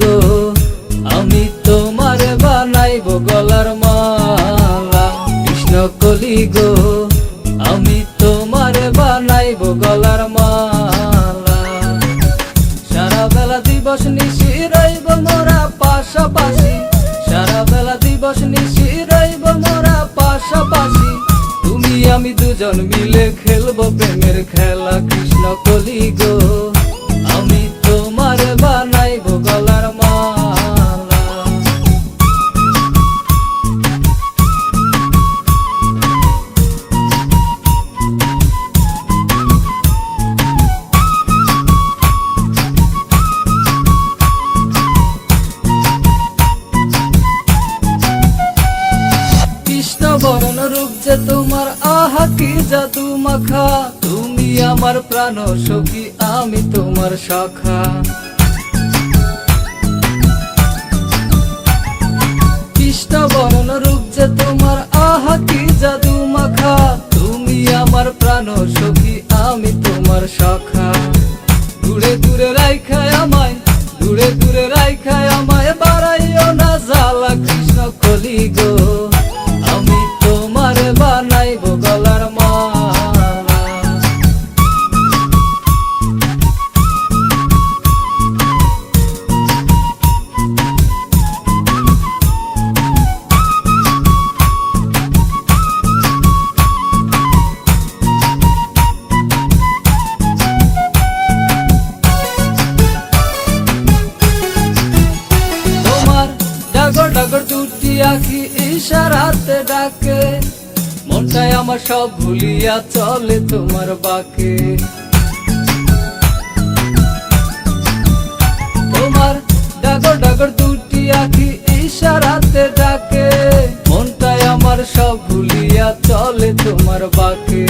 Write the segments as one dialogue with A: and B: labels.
A: গো, আমি তোমার বানাইব গলার মালা। কৃষ্ণ কলি গো, আমি তোমার বানাইব গলার মালা। সারা বেলা দিবস নিশি রইব মোরা পাশাপাশি। সারা বেলা দিবস নিশি রইব মোরা পাশাপাশি। তুমি আমি দুজন মিলে খেলব প্রেমের খেলা রূপ যে তোমার, আহা, কি জাদু মাখা? তুমি আমার প্রাণ, সখী, আমি তোমার শাখা। কৃষ্ণ বরণ রূপ যে তোমার আখি ইশারাতে ডাকে মনটাই আমার সব ভুলিয়া চলে তোমার বাকে। তোমার ডাগর ডাগর দুটি আখি ইশারাতে ডাকে মনটাই আমার সব ভুলিয়া চলে তোমার বাকে।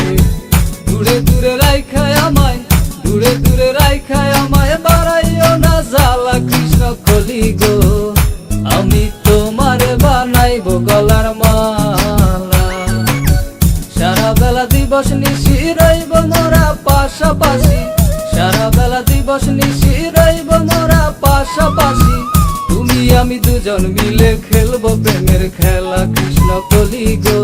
A: দূরে দূরে রাইখায় আমায়, দূরে দূরে রাইখায় আমায়, বাড়াইও না জ্বালা কৃষ্ণ কলি গো। সারা বেলা দিবস নিশি রইব মোরা পাশাপাশি। সারা বেলা দিবস নিশি রইব মোরা পাশাপাশি। তুমি আমি দুজন মিলে খেলব প্রেমের খেলা কৃষ্ণ কলি গো।